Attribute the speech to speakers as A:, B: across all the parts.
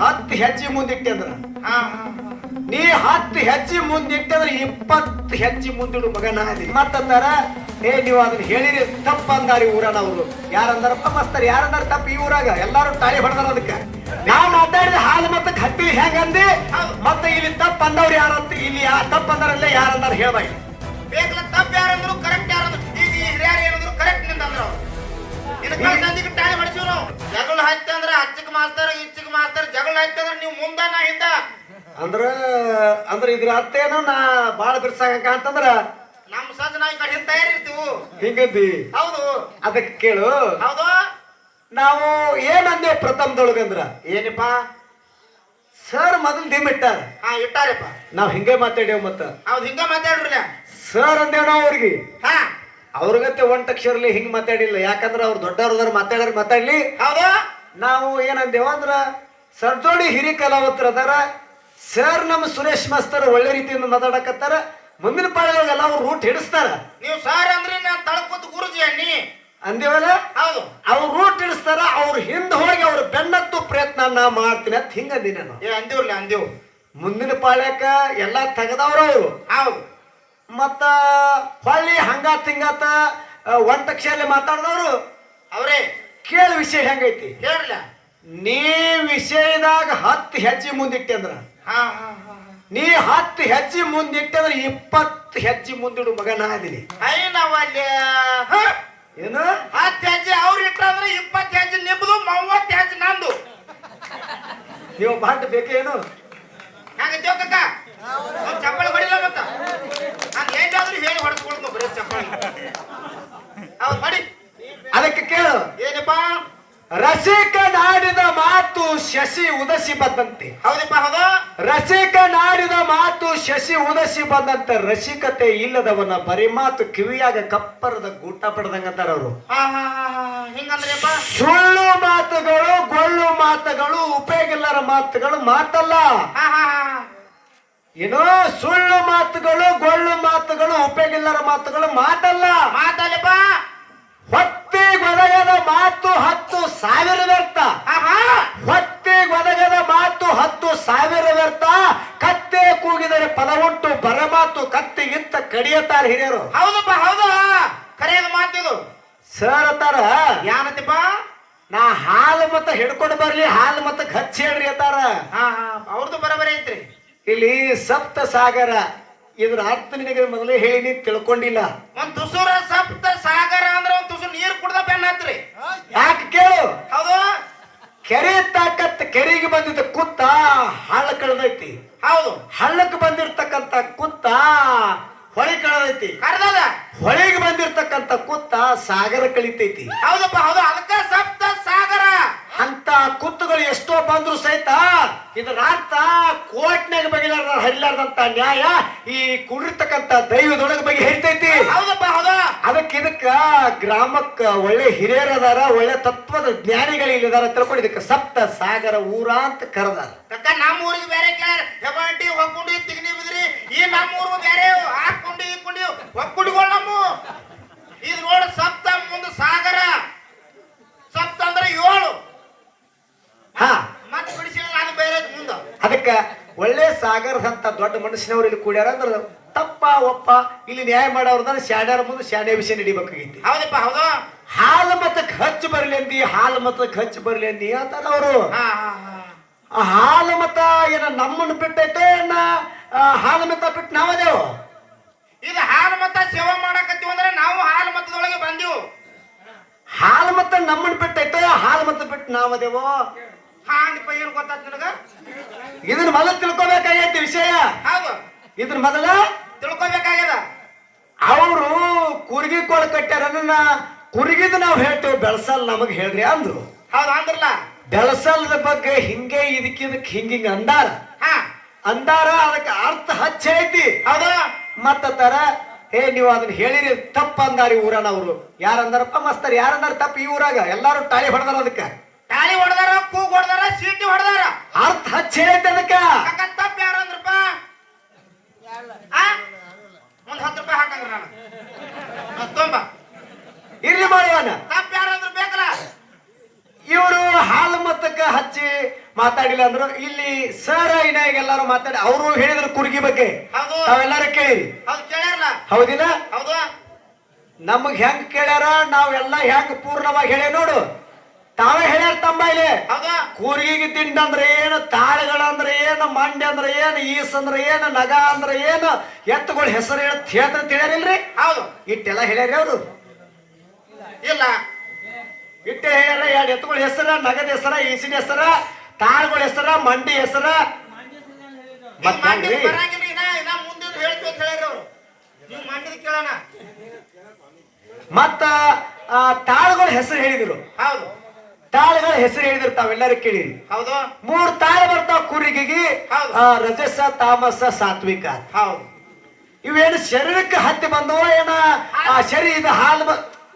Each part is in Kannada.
A: ಹತ್ತು ಹೆಜ್ಜೆ ಮುಂದೆ ಅಂದ್ರ
B: ಹಾ ಹಾ.
A: ನೀ ಹತ್ತು ಹೆಜ್ಜೆ ಮುಂದೆ ಅಂದ್ರೆ ಇಪ್ಪತ್ತು ಹೆಜ್ಜೆ ಮುಂದಿಡು ಮಗನ ಮತ್ತಂದಾರ? ಏ ನೀವು ಅದನ್ನ ಹೇಳಿರಿ. ತಪ್ಪ ಅಂದಾರಿ ಊರನ ಅವರು. ಯಾರಂದಾರಪ್ಪ ಮಸ್ತಾರ ಯಾರಂದಾರ ತಪ್ಪ ಈ ಊರಾಗ? ಎಲ್ಲಾರು ತಾಳಿ ಹೊಡೆದಾರ ಅದಕ್ಕೆ. ನಾವು ಮಾತಾಡಿದ ಹಾಲು ಮತ್ತೆ ಹತ್ತಿ ಹೆಂಗಂದಿ? ಮತ್ತೆ ಇಲ್ಲಿ ತಪ್ಪ ಅಂದವ್ರು ಯಾರಂತ? ಇಲ್ಲಿ ಆ ತಪ್ಪ ಅಂದಾರಲ್ಲ ಯಾರಂದಾರ ಹೇಳ್ಬಾಯಿ.
B: ಬೇಕಲ್ಲ ತಪ್ಪು ಯಾರಂದ್ರು ಕರೆಕ್ಟ್ ಯಾರಂದ್ರು. ಈಗ ಈ ಹಿರಿಯರು ಏನಂದ್ರು ಕರೆಕ್ಟ್ ನಿಂತಂದ್ರು ಇದಕ್ಕೆ ಕಳ್ಸಂದಿಗೆ ಟಾಳಿ ಹೊಡಿಸಿವ್ ನಾವು ಜಗಳ ಹತ್ತಿ ಅಂದ್ರೆ ಅಚ್ಚಕ್ ಮಾಸ್ತಾರ ಇಚ್ಚಕ್ ಮಾಸ್ತಾರ ಜಗಳ ಹತ್ತಿ ನೀವು ಮುಂದ ನಾ ಹಿಂದ
A: ಅಂದ್ರ ಅಂದ್ರ ಇದ್ರ ಅತ್ತೇನು ನಾ ಬಾಳ ಬಿರ್ಸಾಕ ಅಂತಂದ್ರ
B: ನಮ್ಮ ಸಜ್ಜ ನಾವು ಈ ಕಡೆ ಹಿಂದ್ ತಯಾರಿರ್ತೀವಿ.
A: ಹಿಂಗಂದಿ?
B: ಹೌದು.
A: ಅದಕ್ಕೆ ಕೇಳು.
B: ಹೌದು.
A: ನಾವು ಏನಂದೇವ್ ಪ್ರಥಮದೊಳಗಂದ್ರ
B: ಏನಪ್ಪ?
A: ಸರ್ ಮೊದಲು ಡಿಮ್ ಇಟ್ಟಾರ.
B: ಹಾ ಇಟ್ಟಾರಪ್ಪ.
A: ನಾವ್ ಹಿಂಗೆ ಮಾತಾಡೇವ್ ಮತ್ತ.
B: ಹೌದು ಹಿಂಗ ಮಾತಾಡ್ರಲ್ಲ.
A: ಸರ್ ಅಂದೇವ್ ನಾವು ಅವ್ರಿಗೆ.
B: ಹಾ.
A: ಅವ್ರಿಗತ್ತೆ ಒಂಟಕ್ಷರಲಿ ಹಿಂಗ್ ಮಾತಾಡಿಲ್ಲ. ಯಾಕಂದ್ರ ಅವ್ರು ದೊಡ್ಡವ್ರದ್ರ ಮಾತಾಡ್ರ ಮಾತಾಡ್ಲಿ.
B: ಹೌದು.
A: ನಾವು ಏನಂದೇವ ಅಂದ್ರ ಸರ್ ಜೋಡಿ ಹಿರಿ ಕಲಾವತ್ರ ಅದಾರ ಸರ್ ನಮ್ಮ ಸುರೇಶ್ ಮಾಸ್ತರ್ ಒಳ್ಳೆ ರೀತಿಯಿಂದ ಮಾತಾಡಕತ್ತಾರ. ಮುಂದಿನ ಪಾಳ್ಯೊಳಗೆಲ್ಲ ಅವ್ರು ರೂಟ್ ಹಿಡಿಸ್ತಾರ.
B: ನೀವು ಸಾರ್ ಅಂದ್ರೆ ನಾನು ತಳಕೂತ್ ಗುರುಜಿ ಅನ್ನಿ.
A: ಅಂದೇವಲ್ಲ
B: ಹೌದು.
A: ಅವ್ರು ರೂಟ್ ಹಿಡಿಸ್ತಾರ ಅವ್ರ ಹಿಂದ್ ಹೋಗಿ ಅವ್ರ ಬೆನ್ನತ್ತು ಪ್ರಯತ್ನ ನಾ ಮಾಡ್ತೀನಿ ಅಂತ ಹಿಂಗಂದಿ ನಾನು.
B: ಏ ಅಂದಿವ್ರಲ್ಲ ಅಂದೇವು
A: ಮುಂದಿನ ಪಾಳ್ಯಕ್ಕ ಎಲ್ಲಾ ತೆಗದವ್ರ ಅವರು.
B: ಹೌದು.
A: ಮತ್ತ ಹೊಳ್ಳಿ ಹಂಗಾತ್ ಹಿಂಗಾತ ಒಂಟಕ್ಷರಲ್ಲಿ ಮಾತಾಡಿದವ್ರು.
B: ಅವರೇ.
A: ಕೇಳ ವಿಷಯ ಹೆಂಗೈತಿ?
B: ಹೇಳ್ರಲ್ಲ
A: ನೀ ವಿಷಯದಾಗ ಹತ್ತು ಹೆಜ್ಜೆ ಮುಂದಿಟ್ಟೆ ಅಂದ್ರ. ನೀ ಹತ್ತು ಹೆಜ್ಜೆ ಮುಂದಿಟ್ಟೆ ಅಂದ್ರೆ ಇಪ್ಪತ್ತು ಹೆಜ್ಜೆ ಮುಂದಿಡು ಮಗ ನಾ ಅದೀನಿ
B: ಐ ನಾವಲ್ಲಿ ಹ?
A: ಏನು?
B: ಹತ್ತು ಹೆಜ್ಜೆ ಅವ್ರು ಇಟ್ಟಂದ್ರೆ ಇಪ್ಪತ್ತು ಹೆಜ್ಜೆ ನಿಮ್ದು ಮೂವತ್ತು ಹೆಜ್ಜೆ ನಂದು.
A: ನೀವು ಬಾಟ್ ಬೇಕೇನು?
B: ಚಪ್ಪಳ ಹೊಡಿಲ್ಲ ಮತ್ತ ನಾನು ಏನಾದ್ರೂ ಹೇಳಿ ಹೊಡೆಸ್ಕೊಳ್ತು ಬರೀ ಚಪ್ಪಲಿ ಹೌದು ಹೊಡಿ
A: ಅದಕ್ಕೆ ಕೇಳು
B: ಏನಪ್ಪ
A: ರಸಿಕ ನಾಡಿದ ಮಾತು ಶಶಿ ಉದಸಿ ಬಂದಂತೆ.
B: ಹೌದಪ್ಪ ಹೌದಾ?
A: ರಸಿಕ ನಾಡಿದ ಮಾತು ಶಶಿ ಉದಸಿ ಬಂದಂತೆ ರಸಿಕತೆ ಇಲ್ಲದವನ ಬರಿ ಮಾತು ಕಿವಿಯಾಗ ಕಪ್ಪರದ ಗೂಟ ಪಡೆದಂಗಂತಾರ ಅವರು.
B: ಹಿಂಗಂದ್ರಪ್ಪ?
A: ಸುಳ್ಳು ಮಾತುಗಳು ಗೊಳ್ಳು ಮಾತುಗಳು ಉಪಯೋಗಿಲ್ಲರ ಮಾತುಗಳು ಮಾತಲ್ಲ. ಏನೋ ಸುಳ್ಳು ಮಾತುಗಳು ಗೊಳ್ಳು ಮಾತುಗಳು ಉಪಯೋಗಿಲ್ಲರ ಮಾತುಗಳು ಮಾತಲ್ಲ.
B: ಮಾತಲ್ಲಪ್ಪ?
A: ಮಾತು ಹತ್ತು ಸಾವಿರ ವ್ಯರ್ಥ. ಹೊತ್ತಿ ಒದಗದ ಮಾತು ಹತ್ತು ಸಾವಿರ ವ್ಯರ್ಥ. ಕತ್ತೆ ಕೂಗಿದರೆ ಪದ ಉಂಟು ಬರಮಾತು ಕತ್ತಿಗಿಂತ ಕಡಿಯತಾರ ಹಿರಿಯರು.
B: ಹೌದಪ್ಪ ಹೌದು. ಕರೆಯದು ಮಾತಿದು
A: ಸರ್ ಅತ್ತಾರ
B: ಯಾನತಿಪ್ಪ?
A: ನಾ ಹಾಲು ಮತ್ತ ಹಿಡ್ಕೊಂಡು ಬರ್ಲಿ ಹಾಲು ಮತ್ತ ಹಚ್ಚಿ ಹೇಳ್ರಿ
B: ಹಾ ಅವ್ರದ್ದು ಬರಬರಿ ಐತ್ರಿ.
A: ಇಲ್ಲಿ ಸಪ್ತ ಸಾಗರ ಇದ್ರ ಅರ್ಥ ನಿನಗೆ ಮೊದಲೇ ಹೇಳಿ ನೀನ್ ತಿಳ್ಕೊಂಡಿಲ್ಲ.
B: ಒಂದ್ ತುಸುರ ಸಪ್ತ ಸಾಗರ ಅಂದ್ರೆ ಒಂದ್ ತುಸು ನೀರ್ ಕುಡ್ದ ಬೆನ್ನ ಹತ್ರಿ.
A: ಯಾಕೆ ಕೇಳು?
B: ಹೌದು.
A: ಕೆರೆ ತಾಕತ್ ಕೆರೆಗೆ ಬಂದಿದ್ದ ಕುತ್ತ ಹಳ್ಳ ಕಳೆದೈತಿ.
B: ಹೌದು.
A: ಹಳ್ಳಕ್ಕೆ ಬಂದಿರ್ತಕ್ಕಂತ ಕುತ್ತ ಹೊಳೆ ಕಳೆದೈತಿ.
B: ಹೊಳೆಗೆ
A: ಹೊಳಿಗೆ ಬಂದಿರ್ತಕ್ಕಂತ ಕುತ್ತ ಸಾಗರ ಕಳಿತೈತಿ
B: ಹೌದಪ್ಪ ಹೌದು. ಅದಕ್ಕೆ ಸಾಗರ
A: ಅಂತ ಕುತ್ತುಗಳು ಎಷ್ಟೋ ಬಂದ್ರು ಸಹಿತ ಇದರ ಅರ್ಥ ಕೋರ್ಟ್ನಾಗ ಬಗೆಲಾರ್ದ ಹರಿಲಾರ್ದಂತ ನ್ಯಾಯ ಈ ಕುಡಿರ್ತಕ್ಕಂತ ದೈವದೊಳಗೆ ಬಗ್ಗೆ ಹೇಳ್ತೈತಿ
B: ಹೌದಪ್ಪ ಹೌದ.
A: ಅದಕ್ಕೆ ಇದಕ್ಕ ಗ್ರಾಮಕ್ಕ ಒಳ್ಳೆ ಹಿರಿಯರದಾರ ಒಳ್ಳೆ ತತ್ವದ ಜ್ಞಾನಿಗಳು ಇಲ್ಲಿದಾರ ತಿಳ್ಕೊಂಡು ಇದಕ್ಕೆ ಸಪ್ತ ಸಾಗರ ಊರ ಅಂತ ಕರೆದಾರ.
B: ಕಕ್ಕ ನಮ್ಮ ಊರಿಗೆ ಬೇರೆ ಕೇಳಿ ಹೆಬಂಟಿ ಹೊಕ್ಕೊಂಡಿ ತಿಗ್ನಿ ಬಿದ್ರಿ. ಈ ನಮ್ಮ ಊರು ಬೇರೆ ಹಾಕೊಂಡಿ ಕುಂಡಿ ಹೊಕ್ಕೊಂಡಿಗಳು ನಮ್ಮ. ಇದು ನೋಡ ಸಪ್ತ ಮುಂದೆ ಸಾಗರ. ಸಪ್ತ ಅಂದ್ರೆ ಏಳು
A: ಹಾ
B: ಮತ್ತೆ ಬಿಡಿಸಿಲ್ಲ ಅದು ಬೇರೆ ಐತ್ ಮುಂದ
A: ಅದಕ್ಕ ಒಳ್ಳೆ ಸಾಗರದಂತ ದೊಡ್ಡ ಮನುಷ್ಯನವ್ರು ಇಲ್ಲಿ ಕೂಡ್ಯಾರ ಅಂದ್ರೆ ತಪ್ಪ ಒಪ್ಪ ಇಲ್ಲಿ ನ್ಯಾಯ ಮಾಡೋರ್ದ ಶಾಣ್ಯಾರ ಮುಂದೆ ಶಾಣ್ಯ ವಿಷಯ ನಡಿಬೇಕಾಗಿತ್ತು
B: ಹೌದಪ್ಪ ಹೌದಾ.
A: ಹಾಲು ಮತಕ್ಕೆ ಹಚ್ಚು ಬರ್ಲಿ ಅಂದಿ ಹಾಲು ಮತಕ್ಕೆ ಹಚ್ಚು ಬರ್ಲಿ ಅಂದಿ ಅಂತಾರ ಅವರು. ಹಾಲು ಮತ ಏನ ನಮ್ಮನ್ನು ಬಿಟ್ಟೈತೆ ಏನ ಹಾಲು ಮತ ಬಿಟ್ಟು ನಾವದೇವು?
B: ಇದು ಹಾಲು ಮತ ಸೇವಾ ಮಾಡಕತ್ತೀವಿ ಅಂದ್ರೆ ನಾವು ಹಾಲು ಮತದೊಳಗೆ ಬಂದೀವು.
A: ಹಾಲು ಮತ ನಮ್ಮನ್ನು ಬಿಟ್ಟೈತೆ ಹಾಲು ಮತ ಬಿಟ್ಟು ನಾವದೇವೋ?
B: ಹಾ ಅಂದಪ್ಪ ಏನು ಗೊತ್ತಾಯ್ತು ನಿನಗ?
A: ಇದನ್ನ ಮೊದಲು ತಿಳ್ಕೊಬೇಕಾಗೈತಿ ವಿಷಯ.
B: ಹೌದು.
A: ಇದನ್ನ ಮೊದಲ?
B: ತಿಳ್ಕೊಬೇಕಾಗ್ಯದ?
A: ಅವರು ಕುರ್ಗಿ ಕೊಳ ಕಟ್ಟ್ಯಾರ ಅದನ್ನ ಕುರ್ಗಿದ್ ನಾವು ಹೇಳ್ತೇವೆ ಬೆಳಸಲ್ ನಮಗ್ ಹೇಳ್ರಿ ಅಂದ್ರು.
B: ಹೌದು ಅಂದ್ರಲ್ಲ.
A: ಬೆಳಸಲ್ದ ಬಗ್ಗೆ ಹಿಂಗೆ ಇದಕ್ಕಿದಕ್ ಹಿಂಗಿಂಗ ಅಂದಾರ.
B: ಹಾ.
A: ಅಂದಾರ ಅದಕ್ಕೆ ಅರ್ಥ ಹಚ್ಚ ಐತಿ.
B: ಹೌದು.
A: ಮತ್ತತ್ತಾರ ಏ ನೀವು ಅದನ್ನ ಹೇಳಿರಿ ತಪ್ಪ ಅಂದಾರಿ ಊರನವರು. ಯಾರಂದಾರಪ್ಪ ಮಸ್ತರ್ ಯಾರಂದಾರ ತಪ್ಪ ಈ ಊರಾಗ? ಎಲ್ಲಾರು ತಾಳಿ ಹೊಡೆದಾರ ಅದಕ್ಕ.
B: ತಾಳಿ ಹೊಡೆದಾರ ಕೂಗ್ ಹೊಡೆದಾರ ಸೀಟಿ ಹೊಡೆದಾರ.
A: ಅರ್ಥ ಹಚ್ಚಿ ಅದಕ್ಕ.
B: ಕಾಕ ತಪ್ಪ ಯಾರ ಅಂದ್ರಪ್ಪ ಒಂದ್ ಹತ್ತು ರೂಪಾಯಿ ಹಾಕಂಗ್ರ ನಾನು. ಹತ್ತು ತೊಂಬ.
A: ಇರ್ಲಿ ಮಾಡಿವನ
B: ತಪ್ಪ ಯಾರ ಅಂದ್ರ ಬೇಕಲ್ಲ.
A: ಇವರು ಹಾಲು ಮತ್ತಕ್ಕ ಹಚ್ಚಿ ಮಾತಾಡಿಲ್ಲ ಅಂದ್ರು. ಇಲ್ಲಿ ಸರ್ ಇನ್ನಾಗ ಎಲ್ಲಾರು ಮಾತಾಡಿ ಅವರು ಹೇಳಿದ್ರು ಕುರ್ಗಿ ಬಗ್ಗೆ.
B: ಹೌದು.
A: ತಾವೆಲ್ಲಾರು ಕೇಳಿರಿ. ಹೌದಿಲ್ಲ?
B: ಹೌದು.
A: ನಮಗ್ ಹೆಂಗ್ ಕೇಳ್ಯಾರ ನಾವೆಲ್ಲ ಹೆಂಗ್ ಪೂರ್ಣವಾಗಿ ಹೇಳಿ ನೋಡು. ತಾವೇ ಹೇಳ್ಯಾರ ತಂಬ ಇಲ್ಲಿ. ಕೂರ್ಗಿಗೆ ದಿಂಡ ಅಂದ್ರೆ ಏನು ತಾಳುಗಳಂದ್ರೆ ಏನು ಮಂಡ್ಯ ಅಂದ್ರೆ ಏನು ಈಸ್ ಅಂದ್ರೆ ಏನು ನಗ ಅಂದ್ರೆ ಏನು ಎತ್ತುಗಳ ಹೆಸರು ಹೇಳ ಥಿಯೇಟರ್ ತಿಳಿಯಾರಿಲ್ರಿ
B: ಹೌದು.
A: ಇಟ್ಟೆಲ್ಲ ಹೇಳ್ಯಾರಿ ಅವರು
B: ಇಲ್ಲ.
A: ಇಟ್ಟೆ ಹೇಳ್ಯಾರ ಎರಡು ಎತ್ತುಗಳ ಹೆಸರ ನಗದ ಹೆಸರ ಈಸಿನ ಹೆಸರ ತಾಳುಗಳ ಹೆಸರ ಮಂಡಿ ಹೆಸರ. ಮತ್ತ್ ತಾಳುಗಳ ಹೆಸರು ಹೇಳಿದ್ರು.
B: ಹೌದು.
A: ತಾಳುಗಳ ಹೆಸರು ಹೇಳಿದಿರ್ತಾವ ಎಲ್ಲರೂ ಕೇಳಿರಿ
B: ಹೌದು.
A: ಮೂರ್ ತಾಳು ಬರ್ತಾವ ಕುರಿಗಿಗೆ ರಜಸ ತಾಮಸ ಸಾತ್ವಿಕ
B: ಹೌದು.
A: ಇವೇನು ಶರೀರಕ್ಕೆ ಹತ್ತಿ ಬಂದವ ಏನ ಆ ಶರೀರ ಇದು ಹಾಲು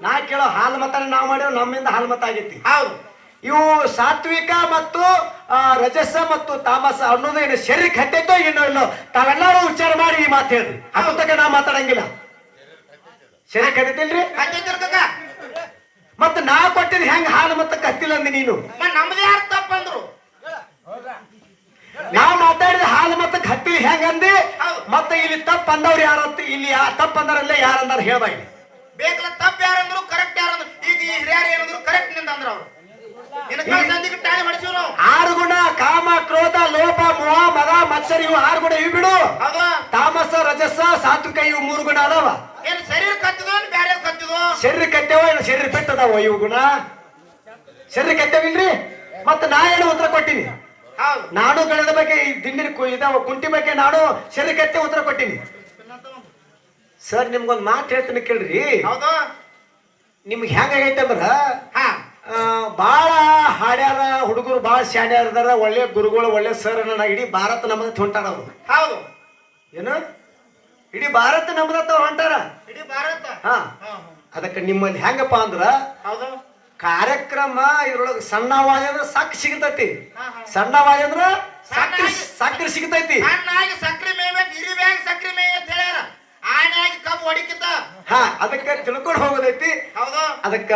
A: ನಾ ಕೇಳೋ ಹಾಲು ಮತ ನಾವು ಮಾಡಿ ನಮ್ಮಿಂದ ಹಾಲು ಮತ ಆಗೈತಿ.
B: ಹೌದು.
A: ಇವು ಸಾತ್ವಿಕ ಮತ್ತು ಆ, ರಜಸ ಮತ್ತು ತಾಮಸ ಅನ್ನೋದು ಏನು ಶರೀರಕ್ಕೆ ಹತ್ತೈತೋ ಏನೋ ಇಲ್ಲೋ ತಾವೆಲ್ಲರೂ ಉಚ್ಚಾರ ಮಾಡಿ ಈ ಮಾತು ಹೇಳ್ರಿ. ಅದಕ್ಕೆ ನಾ ಮಾತಾಡಂಗಿಲ್ಲ. ಶರೀರಕ್ಕೆ ಹತ್ತೈತಿಲ್ರಿ
B: ಕಕ್ಕ.
A: ಮತ್ತೆ ನಾ ಕೊಟ್ಟಿದ್ ಹೆಂಗ್ ಹಾಲು ಮತ್ತೆ ಕತ್ತಿಲ್ಲ ಅಂದಿ ನೀನು?
B: ನಮ್ದೇ ಯಾರು ತಪ್ಪಂದ್ರು
A: ನಾವು ಮಾತಾಡಿದ ಹಾಲು ಮತ್ತೆ ಕತ್ತಿಲ್ ಹೆಂಗ್ ಅಂದಿ. ಮತ್ತೆ ಇಲ್ಲಿ ತಪ್ಪ ಅಂದವ್ರು ಯಾರ ಇಲ್ಲಿ ತಪ್ಪ ಅಂದಾರಲ್ಲೇ ಯಾರಂದಾರ ಹೇಳ್ಬಾಯಿ.
B: ಬೇಕಲ್ಲ ತಪ್ಪ ಯಾರಂದ್ರು ಕರೆಕ್ಟ್ ಯಾರಂದ್ರು ಈಗ ಈ ಹಿರಿಯರು ಏನಂದ್ರು ಕರೆಕ್ಟ್ನಿಂದ ಅಂದ್ರ ಅವ್ರು.
A: ಆರು ಗುಣ ಕಾಮ ಕ್ರೋಧ ಲೋಪ ಮೋಹ ಮದ ಮತ್ಸರ ಇವು ಆರು ಗುಣ ಇವು ಬಿಡು. ತಾಮಸ ರಜಸ ಸಾತ್ವಿಕ ಇವು ಮೂರು ಗುಣ ಅದಾವ.
B: ಏನ್ ಶರೀರ
A: ಕಟ್ಟೆವ ಏನು ಶರೀರ ಬಿಟ್ಟದವ ಇವು ಗುಣ? ಶರೀರ ಕಟ್ಟೆವಿಲ್ರಿ ಮತ್ತೆ ನಾ ಏನು ಉತ್ತರ ಕೊಟ್ಟಿನಿ. ನಾನು ಗಳೆದ ಬಗ್ಗೆ ಈ ದಿಂಡಿನ ಇದಾವ ಕುಂಟಿ ಬಗ್ಗೆ ನಾನು ಶರೀರ ಕಟ್ಟೆ ಉತ್ತರ ಕೊಟ್ಟಿನಿ. ಸರ್ ನಿಮ್ಗೊಂದು ಮಾತು ಹೇಳ್ತೀನಿ ಕೇಳ್ರಿ. ನಿಮ್ಗೆ ಹೆಂಗಾಗೈತೆ ಅಂದ್ರ ಬಾಳ ಹಾಡ್ಯಾರ ಹುಡುಗರು ಬಾಳ ಶಾಣ್ಯಾರ ಇದಾರ ಒಳ್ಳೆ ಗುರುಗಳು ಒಳ್ಳೆ ಸರ್ ಅನ್ನ ಇಡೀ ಭಾರತ ನಮ್ಮದ ಹೊಂಟಾರ ಅವ್ರು.
B: ಹೌದು.
A: ಏನು? ಇಡೀ ಭಾರತ ನಮ್ಮದತ್ತ ಹೊಂಟಾರ?
B: ಇಡೀ ಭಾರತ?
A: ಹಾ. ಅದಕ್ಕೆ ನಿಮ್ಮಲ್ಲಿ ಹೆಂಗಪ್ಪ ಅಂದ್ರ
B: ಹೌದು.
A: ಕಾರ್ಯಕ್ರಮ ಇದ್ರೊಳಗೆ ಸಣ್ಣವಾದ ಅಂದ್ರೆ ಸಾಕು ಸಿಗತೈತಿ. ಸಣ್ಣವಾದ ಅಂದ್ರ ಸಕ್ರಿ
B: ಸಣ್ಣಾಗಿ-
A: ಸಕ್ರಿ ಸಿಗತೈತಿ.
B: ಹಿರಿ ಬ್ಯಾಂಗ್ ಸಕ್ರಿ ಅಂತ ಹೇಳ್ಯಾರ. ಆನೆಯಾಗಿ ಕಬ್ಬು ಹೊಡಿಕಿತ
A: ಹಾ ಅದಕ್ಕೆ ತಿಳ್ಕೊಂಡು ಹೋಗೋದೈತಿ.
B: ಹೌದು.
A: ಅದಕ್ಕ